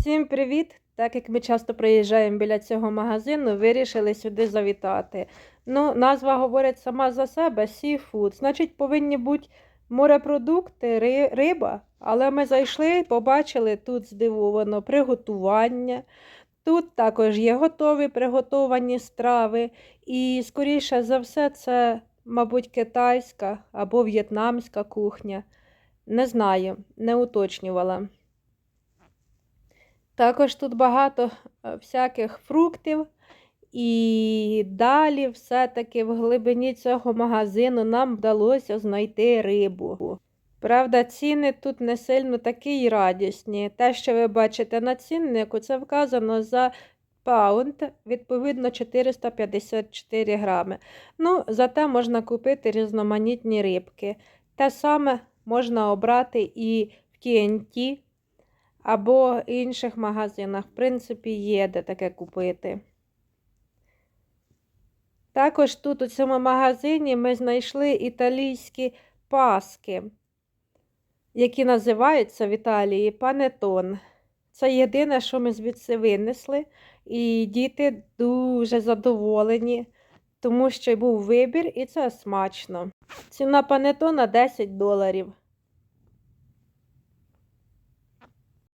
Всім привіт! Так як ми часто приїжджаємо біля цього магазину, вирішили сюди завітати. Ну, назва говорить сама за себе сіфуд. Значить, повинні бути морепродукти, ри- риба. Але ми зайшли побачили тут здивовано приготування. Тут також є готові приготовані страви. І, скоріше за все, це, мабуть, китайська або в'єтнамська кухня. Не знаю, не уточнювала. Також тут багато е, всяких фруктів. І далі все-таки в глибині цього магазину нам вдалося знайти рибу. Правда, ціни тут не сильно такі й радісні. Те, що ви бачите на ціннику, це вказано за паунд, відповідно 454 грами. Ну, зате можна купити різноманітні рибки. Те саме можна обрати і в TNT або інших магазинах. В принципі, є де таке купити. Також тут у цьому магазині ми знайшли італійські паски, які називаються в Італії панетон. Це єдине, що ми звідси винесли, і діти дуже задоволені, тому що був вибір, і це смачно. Ціна панетона 10 доларів.